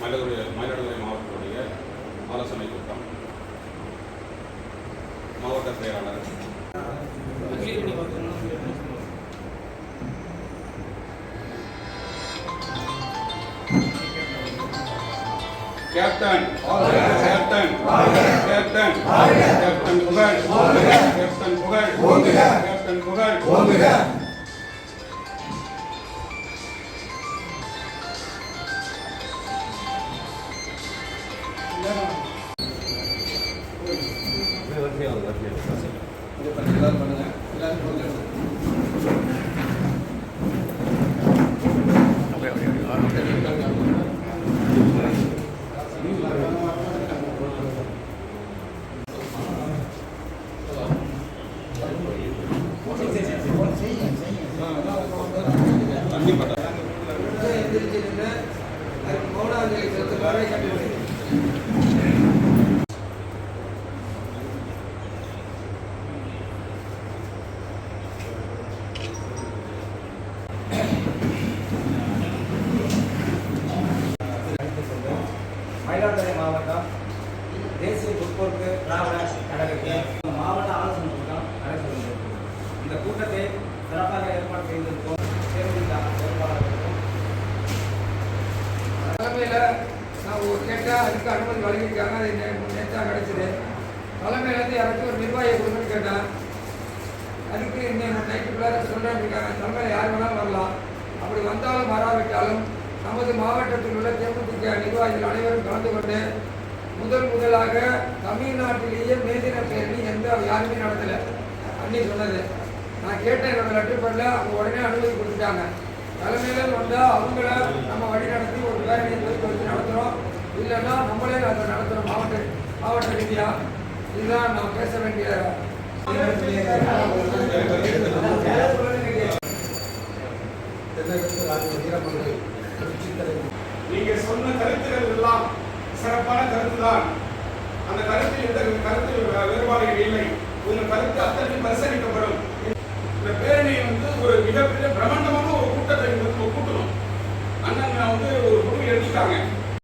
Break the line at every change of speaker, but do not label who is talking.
மயிலாடுதுறை மயிலாடுதுறை மாவட்டத்துடைய ஆலோசனை கூட்டம். மாவட்ட செயலாளர். கேப்டன் கேப்டன் கேப்டன் கேப்டன் புகழ் கேப்டன் புகழ் கேப்டன் புகழ் கண்டிப்பாக
மயிலாடுதுறை மாவட்டம் தேசிய முற்போக்கு திராவிட கழகத்தின் மாவட்ட ஆலோசனை கூட்டம் நடைபெறுகிறது. இந்த கூட்டத்தை சிறப்பாக ஏற்பாடு செய்திருக்கும் தேமுதிக பொறுப்பாளர்களுக்கும்
தலைமையில் நான் ஒரு கேட்டால் அதுக்கு அனுமதி வழங்கியிருக்காங்க. அது நேற்று தான் கிடச்சிது. தலைமையிலேருந்து யாராச்சும் ஒரு நிர்வாகியை கொடுங்கன்னு கேட்டேன் அதுக்கு இன்னும் நைட்டுக்குள்ளார சொல்கிறேன் இருக்காங்க. தலைமையில் யார் வேணாலும் வரலாம். அப்படி வந்தாலும் வராவிட்டாலும் நமது மாவட்டத்தில் உள்ள தேமுதிக நிர்வாகிகள் அனைவரும் கலந்து கொண்டு முதல் முதலாக தமிழ்நாட்டிலேயே மேதின பேரணி எந்த யாருமே நடத்தலை. அன்னி சொன்னது. நான் கேட்டேன் என்னோட லெட்டர் பண்ணல அவங்க உடனே அனுமதி கொடுத்துட்டாங்க. தலைமையில வந்தால் அவங்கள நம்ம வழி நடத்தி ஒரு பேரணியை போய் வச்சு நடத்துகிறோம் இல்லைன்னா நம்மளே அதை நடத்துகிறோம் மாவட்ட மாவட்ட ரீதியாக இதுதான் நான் பேச வேண்டிய
நீங்க சொன்ன கருத்துக்கள் எல்லாம் சிறப்பான கருத்து தான் அந்த கருத்தில் எந்த கருத்து வேறுபாடுகள் இல்லை. உங்கள் கருத்து அத்தனை பரிசீலிக்கப்படும். இந்த பேரணி வந்து ஒரு மிகப்பெரிய பிரம்மாண்டமான ஒரு கூட்டத்தை வந்து கூட்டணும். அண்ணன் வந்து ஒரு முடிவு எடுத்துட்டாங்க.